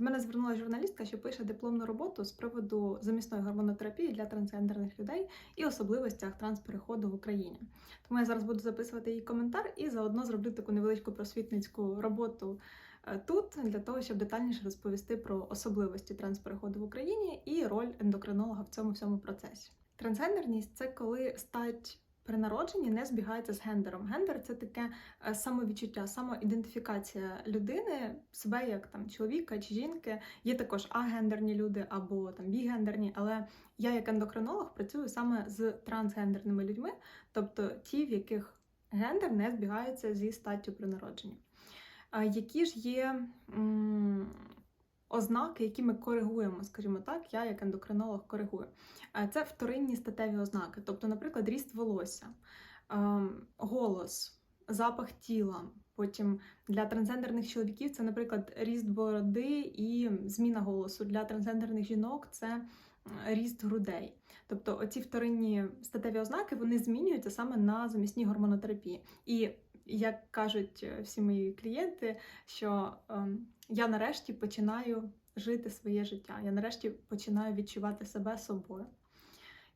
До мене звернулася журналістка, що пише дипломну роботу з приводу замісної гормонотерапії для трансгендерних людей і особливостях транспереходу в Україні. Тому я зараз буду записувати її коментар і заодно зроблю таку невеличку просвітницьку роботу е, тут для того, щоб детальніше розповісти про особливості транспереходу в Україні і роль ендокринолога в цьому всьому процесі. Трансгендерність це коли стать при народженні не збігається з гендером. Гендер це таке е, самовідчуття, самоідентифікація людини, себе як там чоловіка чи жінки. Є також агендерні люди або там бігендерні, але я як ендокринолог працюю саме з трансгендерними людьми, тобто ті, в яких гендер не збігається зі статтю при народженні. Які ж є м, ознаки, які ми коригуємо, скажімо так, я як ендокринолог коригую. Е, Це вторинні статеві ознаки, тобто, наприклад, ріст волосся, ем, голос, запах тіла. Потім для трансгендерних чоловіків це, наприклад, ріст бороди і зміна голосу. Для трансгендерних жінок це ріст грудей. Тобто оці вторинні статеві ознаки вони змінюються саме на замісній гормонотерапії. І як кажуть е, всі мої клієнти, що ем, я нарешті починаю жити своє життя, я нарешті починаю відчувати себе собою.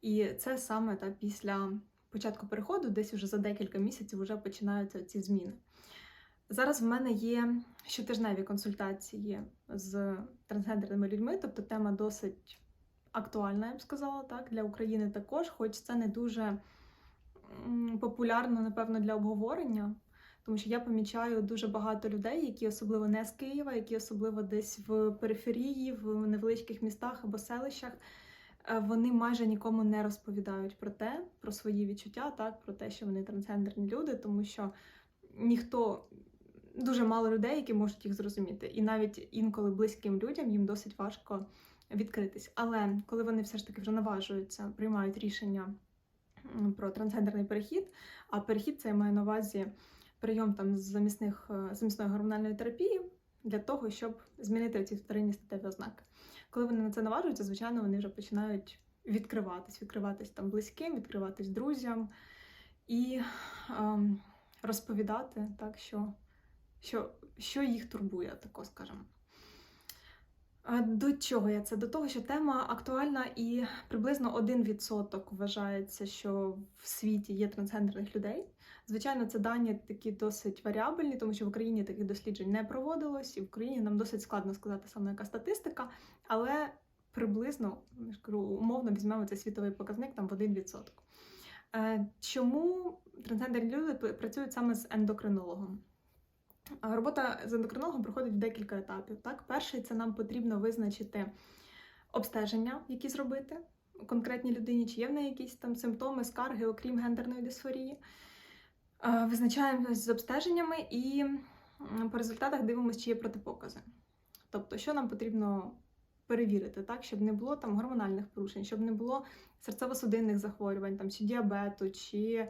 І це саме та після початку переходу, десь уже за декілька місяців вже починаються ці зміни. Зараз в мене є щотижневі консультації з трансгендерними людьми, тобто тема досить актуальна, я б сказала, так, для України також, хоч це не дуже популярно, напевно, для обговорення. Тому що я помічаю дуже багато людей, які особливо не з Києва, які особливо десь в периферії, в невеличких містах або селищах, е, вони майже нікому не розповідають про те, про свої відчуття, так, про те, що вони трансгендерні люди, тому що ніхто. Дуже мало людей, які можуть їх зрозуміти, і навіть інколи близьким людям їм досить важко відкритись. Але коли вони все ж таки вже наважуються, приймають рішення про трансгендерний перехід, а перехід це я маю на увазі прийом там замісних е, замісної гормональної терапії для того, щоб змінити ці вторинні статеві ознаки. Коли вони на це наважуються, звичайно, вони вже починають відкриватись, відкриватись там близьким, відкриватись друзям і ем, розповідати так, що, що, що їх турбує, тако скажемо. До чого я це? До того, що тема актуальна і приблизно 1% вважається, що в світі є трансгендерних людей. Звичайно, це дані такі досить варіабельні, тому що в Україні таких досліджень не проводилось, і в Україні нам досить складно сказати саме яка статистика, але приблизно умовно візьмемо цей світовий показник там в 1%. Е, Чому трансгендерні люди працюють саме з ендокринологом? Робота з ендокринологом проходить в декілька етапів. Так, перший це нам потрібно визначити обстеження, які зробити конкретній людині, чи є в неї якісь там симптоми, скарги, окрім гендерної дисфорії. Визначаємось з обстеженнями і по результатах дивимося, чи є протипокази. Тобто, що нам потрібно перевірити, так, щоб не було там гормональних порушень, щоб не було серцево-судинних захворювань, там, чи діабету, чи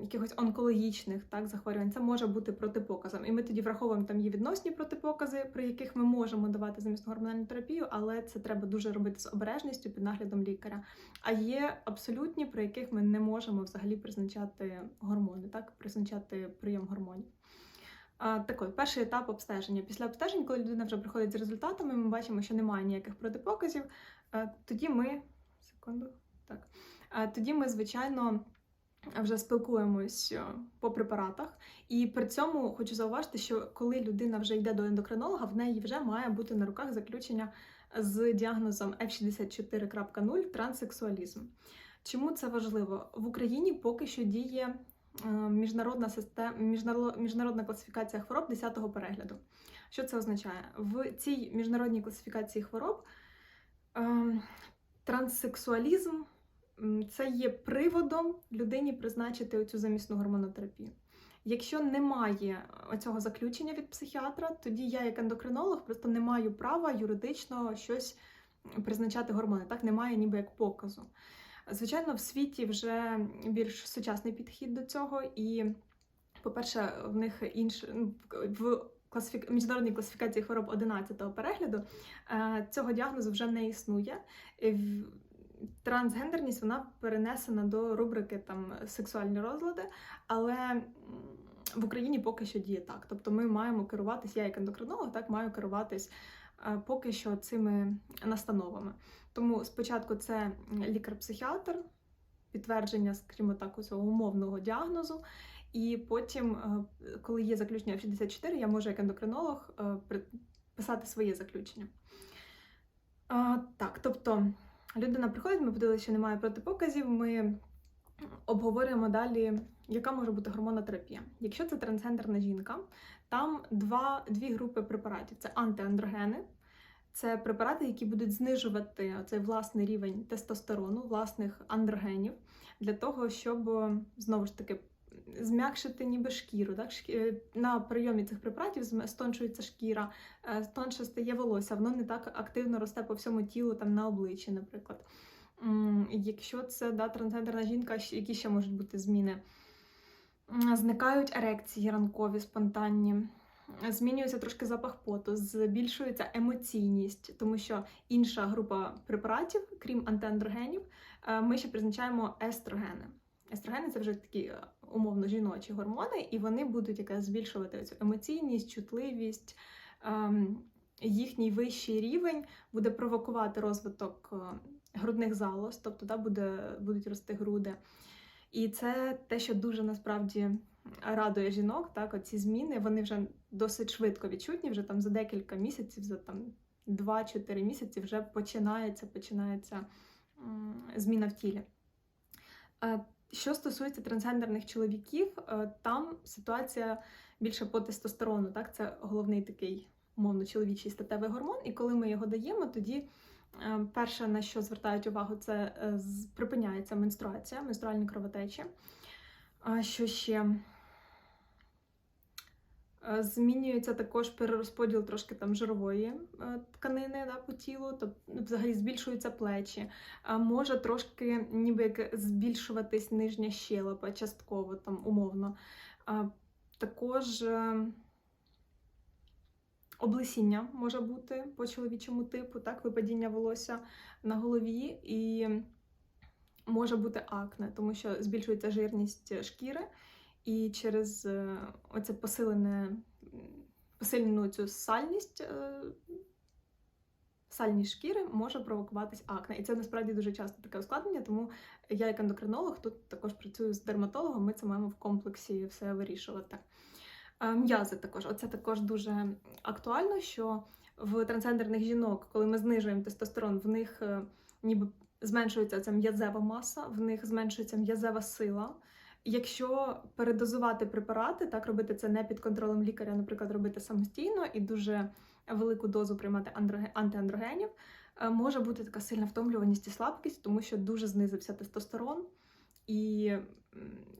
якихось онкологічних так, захворювань, це може бути протипоказом. І ми тоді враховуємо там є відносні протипокази, при яких ми можемо давати замість гормональну терапію, але це треба дуже робити з обережністю під наглядом лікаря. А є абсолютні, при яких ми не можемо взагалі призначати гормони, так, призначати прийом гормонів. Такий перший етап обстеження. Після обстежень, коли людина вже приходить з результатами, ми бачимо, що немає ніяких протипоказів. Тоді ми секунду, так. Тоді ми, звичайно, вже спілкуємось е, по препаратах. І при цьому хочу зауважити, що коли людина вже йде до ендокринолога, в неї вже має бути на руках заключення з діагнозом F64.0 транссексуалізм. Чому це важливо? В Україні поки що діє е, міжнародна система, міжнародна класифікація хвороб 10-го перегляду. Що це означає? В цій міжнародній класифікації хвороб е, транссексуалізм це є приводом людині призначити оцю замісну гормонотерапію. Якщо немає цього заключення від психіатра, тоді я, як ендокринолог, просто не маю права юридично щось призначати гормони. Так немає ніби як показу. Звичайно, в світі вже більш сучасний підхід до цього, і, по-перше, в них інш... ну, в класифік... міжнародній класифікації хвороб 11-го перегляду е, цього діагнозу вже не існує. Трансгендерність вона перенесена до рубрики там сексуальні розлади, але в Україні поки що діє так. Тобто ми маємо керуватись, я як ендокринолог, так маю керуватись е, поки що цими настановами. Тому спочатку це лікар-психіатр, підтвердження, скажімо так, цього умовного діагнозу. І потім, е, коли є заключення в 64, я можу як ендокринолог е, писати своє заключення. Так, тобто людина приходить, ми подивилися, що немає протипоказів. Ми обговорюємо далі, яка може бути гормонотерапія. Якщо це трансгендерна жінка, там два, дві групи препаратів: це антиандрогени, це препарати, які будуть знижувати цей власний рівень тестостерону, власних андрогенів, для того, щоб знову ж таки зм'якшити ніби шкіру. Так? Е, на прийомі цих препаратів стончується шкіра, е, тонше стає волосся, воно не так активно росте по всьому тілу, там на обличчі, наприклад. Якщо це да, трансгендерна жінка, які ще можуть бути зміни? Зникають ерекції ранкові, спонтанні, змінюється трошки запах поту, збільшується емоційність, тому що інша група препаратів, крім антиандрогенів, е, ми ще призначаємо естрогени. Естрогени це вже такі умовно жіночі гормони, і вони будуть якраз збільшувати цю емоційність, чутливість. Ем, їхній вищий рівень буде провокувати розвиток е, грудних залоз, тобто да, буде, будуть рости груди. І це те, що дуже насправді радує жінок. Так, оці зміни вони вже досить швидко відчутні, вже там за декілька місяців, за там 2-4 місяці вже починається починається зміна в тілі. Е, що стосується трансгендерних чоловіків, е, там ситуація більше по тестостерону. Так, Це головний такий умовно чоловічий статевий гормон, і коли ми його даємо, тоді е, перше, на що звертають увагу, це припиняється менструація, менструальні кровотечі. Що ще? Е, змінюється також перерозподіл трошки там жирової е, тканини да, по тілу, тобто взагалі збільшуються плечі, може трошки ніби як збільшуватись нижня щелепа, частково там умовно. Також е, облесіння може бути по чоловічому типу, так, випадіння волосся на голові, і може бути акне, тому що збільшується жирність шкіри. І через е, оце посилене, посилену цю сальність е, сальність шкіри може провокуватись акне. І це насправді дуже часто таке ускладнення, тому я, як ендокринолог, тут також працюю з дерматологом, ми це маємо в комплексі все вирішувати. Е, м'язи також. Оце також дуже актуально, що в трансгендерних жінок, коли ми знижуємо тестостерон, в них ніби зменшується ця м'язева маса, в них зменшується м'язева сила. Якщо передозувати препарати, так робити це не під контролем лікаря, наприклад, робити самостійно і дуже велику дозу приймати антиандрогенів, е, може бути така сильна втомлюваність і слабкість, тому що дуже знизився тестостерон, і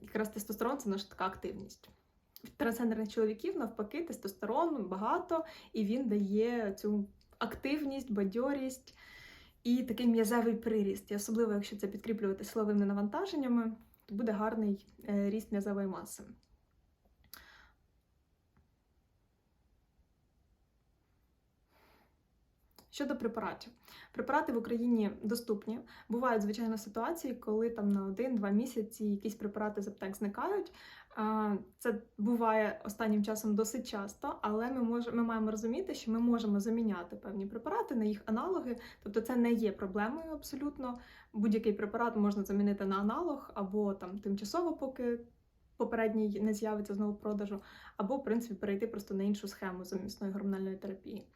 якраз тестостерон це наша така активність. В трансгендерних чоловіків навпаки, тестостерон багато, і він дає цю активність, бадьорість і такий м'язевий приріст, і особливо якщо це підкріплювати силовими навантаженнями буде гарний е, ріст м'язової маси. Щодо препаратів, препарати в Україні доступні. Бувають, звичайно, ситуації, коли там на один-два місяці якісь препарати з аптек зникають. Це буває останнім часом досить часто, але ми мож, ми маємо розуміти, що ми можемо заміняти певні препарати на їх аналоги, тобто це не є проблемою абсолютно. Будь-який препарат можна замінити на аналог або там тимчасово, поки попередній не з'явиться знову продажу, або в принципі перейти просто на іншу схему замісної гормональної терапії.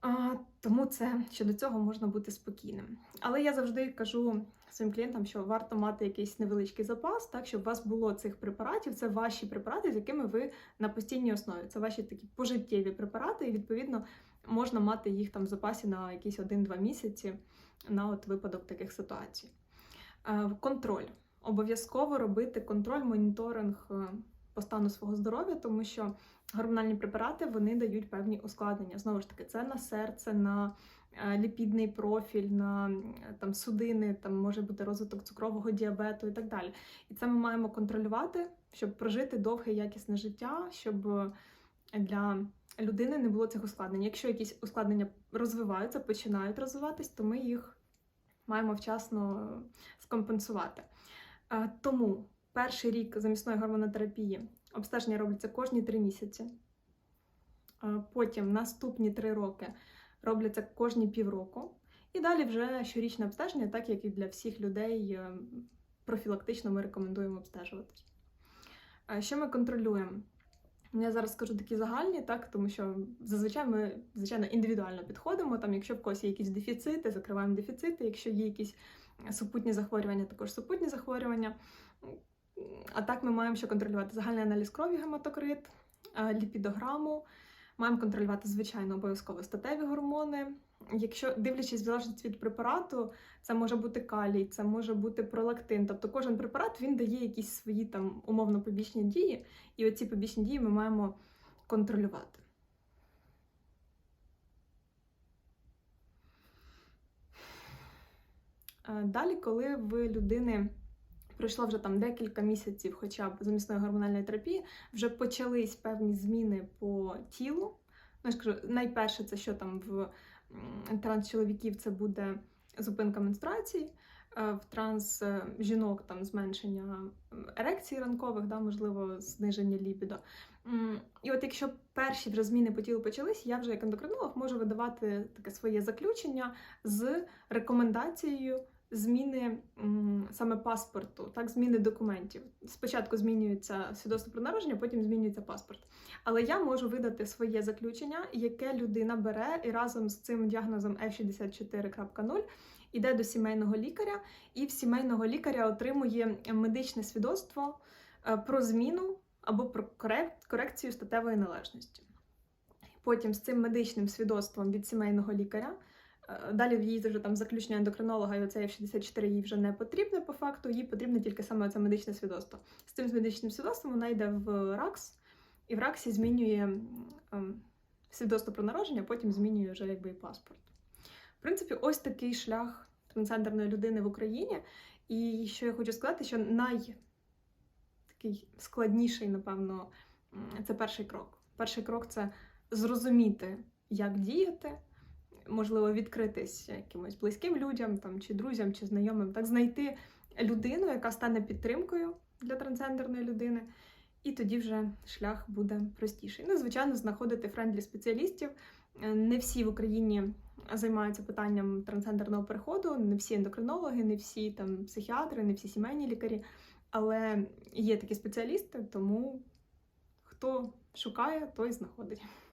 А, Тому це щодо цього можна бути спокійним. Але я завжди кажу своїм клієнтам, що варто мати якийсь невеличкий запас, так щоб у вас було цих препаратів. Це ваші препарати, з якими ви на постійній основі. Це ваші такі пожиттєві препарати, і відповідно можна мати їх там в запасі на якісь 1-2 місяці на от випадок таких ситуацій. А, контроль. Обов'язково робити контроль, моніторинг. Е, по стану свого здоров'я, тому що гормональні препарати вони дають певні ускладнення. Знову ж таки, це на серце, на е, ліпідний профіль, на там судини, там може бути розвиток цукрового діабету і так далі. І це ми маємо контролювати, щоб прожити довге якісне життя, щоб для людини не було цих ускладнень. Якщо якісь ускладнення розвиваються, починають розвиватись, то ми їх маємо вчасно скомпенсувати. Е, тому перший рік замісної гормонотерапії обстеження робляться кожні три місяці. Потім наступні три роки робляться кожні півроку. І далі вже щорічне обстеження, так як і для всіх людей е, профілактично ми рекомендуємо обстежуватись. Що ми контролюємо? Я зараз скажу такі загальні, так, тому що зазвичай ми, звичайно, індивідуально підходимо. Там, якщо в когось є якісь дефіцити, закриваємо дефіцити, якщо є якісь супутні захворювання, також супутні захворювання. А так ми маємо що контролювати загальний аналіз крові, гематокрит, е, ліпідограму. Маємо контролювати, звичайно, обов'язково статеві гормони. Якщо дивлячись в залежності від препарату, це може бути калій, це може бути пролактин. Тобто кожен препарат він дає якісь свої там умовно побічні дії, і оці побічні дії ми маємо контролювати. Е, Далі, коли в людини пройшло вже там декілька місяців, хоча б замісної гормональної терапії, вже почались певні зміни по тілу. Ну, я ж найперше, це що там в транс-чоловіків це буде зупинка менструацій, е, в транс е, жінок там зменшення ерекцій ранкових, да, можливо, зниження лібідо. І от якщо перші вже зміни по тілу почались, я вже як ендокринолог можу видавати таке своє заключення з рекомендацією зміни саме паспорту, так, зміни документів. Спочатку змінюється свідоцтво про народження, потім змінюється паспорт. Але я можу видати своє заключення, яке людина бере і разом з цим діагнозом F64.0 іде до сімейного лікаря, і в сімейного лікаря отримує медичне свідоцтво е, про зміну або про корекцію статевої належності. Потім з цим медичним свідоцтвом від сімейного лікаря. Е, Далі в її вже там заключення ендокринолога, і оце F64 їй вже не потрібне по факту, їй потрібне тільки саме це медичне свідоцтво. З цим медичним свідоцтвом вона йде в РАКС, і в РАКСі змінює ем, свідоцтво про народження, потім змінює вже якби і паспорт. В принципі, ось такий шлях трансгендерної людини в Україні. І що я хочу сказати, що най такий складніший, напевно, це перший крок. Перший крок це зрозуміти, як діяти, можливо, відкритись якимось близьким людям, там, чи друзям, чи знайомим, так знайти людину, яка стане підтримкою для трансгендерної людини. І тоді вже шлях буде простіший. Ну, звичайно, знаходити френдлі спеціалістів. Е, Не всі в Україні займаються питанням трансгендерного переходу, не всі ендокринологи, не всі там психіатри, не всі сімейні лікарі. Але є такі спеціалісти, тому хто шукає, той знаходить.